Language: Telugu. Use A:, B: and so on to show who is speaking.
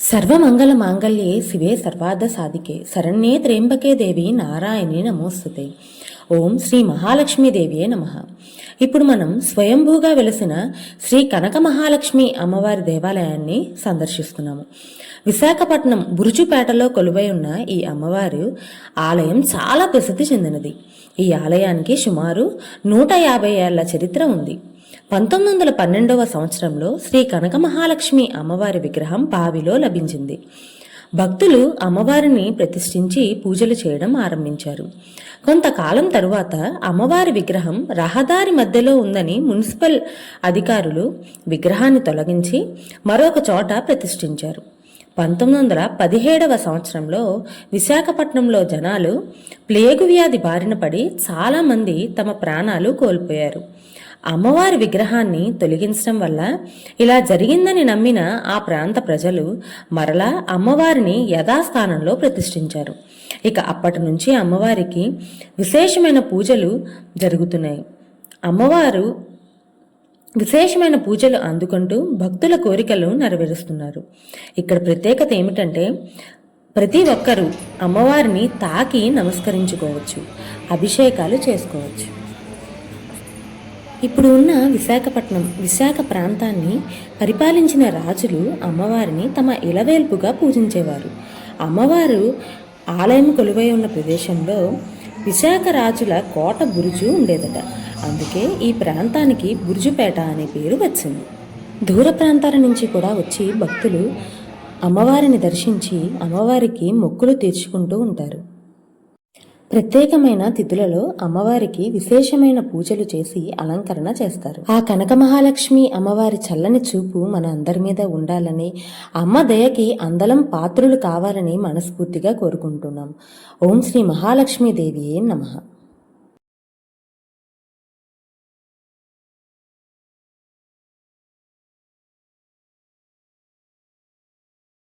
A: సర్వమంగళ మాంగళ్యే శివే సర్వార్థ సాధికే శరణ్యే త్రేంబకే దేవి నారాయణి నమోస్తుతే. ఓం శ్రీ మహాలక్ష్మీదేవియే నమ. ఇప్పుడు మనం స్వయంభూగా వెలసిన శ్రీ కనక మహాలక్ష్మి అమ్మవారి దేవాలయాన్ని సందర్శిస్తున్నాము. విశాఖపట్నం బురుజుపేటలో కొలువై ఉన్న ఈ అమ్మవారు ఆలయం చాలా ప్రసిద్ధి చెందినది. ఈ ఆలయానికి సుమారు నూట యాభై ఏళ్ళ చరిత్ర ఉంది. పంతొమ్మిది వందల పన్నెండవ సంవత్సరంలో శ్రీ కనక మహాలక్ష్మి అమ్మవారి విగ్రహం బావిలో లభించింది. భక్తులు అమ్మవారిని ప్రతిష్ఠించి పూజలు చేయడం ఆరంభించారు. కొంతకాలం తరువాత అమ్మవారి విగ్రహం రహదారి మధ్యలో ఉందని మున్సిపల్ అధికారులు విగ్రహాన్ని తొలగించి మరొక చోట ప్రతిష్ఠించారు. పంతొమ్మిది వందల పదిహేడవ సంవత్సరంలో విశాఖపట్నంలో జనాలు ప్లేగు వ్యాధి బారిన పడి చాలామంది తమ ప్రాణాలు కోల్పోయారు. అమ్మవారి విగ్రహాన్ని తొలగించడం వల్ల ఇలా జరిగిందని నమ్మిన ఆ ప్రాంత ప్రజలు మరలా అమ్మవారిని యథాస్థానంలో ప్రతిష్ఠించారు. ఇక అప్పటి నుంచి అమ్మవారికి విశేషమైన పూజలు జరుగుతున్నాయి. అమ్మవారు విశేషమైన పూజలు అందుకుంటూ భక్తుల కోరికలు నెరవేరుస్తున్నారు. ఇక్కడ ప్రత్యేకత ఏమిటంటే ప్రతి ఒక్కరూ అమ్మవారిని తాకి నమస్కరించుకోవచ్చు అభిషేకాలు చేసుకోవచ్చు. ఇప్పుడు ఉన్న విశాఖపట్నం విశాఖ ప్రాంతాన్ని పరిపాలించిన రాజులు అమ్మవారిని తమ ఇలవేల్పుగా పూజించేవారు. అమ్మవారు ఆలయం కొలువై ఉన్న ప్రదేశంలో విశాఖ రాజుల కోట బురుజు ఉండేదట. అందుకే ఈ ప్రాంతానికి బురుజుపేట అనే పేరు వచ్చింది. దూర ప్రాంతాల నుంచి కూడా వచ్చి భక్తులు అమ్మవారిని దర్శించి అమ్మవారికి మొక్కులు తీర్చుకుంటూ ఉంటారు. ప్రత్యేకమైన తిథులలో అమ్మవారికి విశేషమైన పూజలు చేసి అలంకరణ చేస్తారు. ఆ కనక మహాలక్ష్మి అమ్మవారి చల్లని చూపు మన అందరి మీద ఉండాలని అమ్మ దయకి అందలం పాత్రులు కావాలని మనస్ఫూర్తిగా కోరుకుంటున్నాం. ఓం శ్రీ మహాలక్ష్మీదేవి నమః.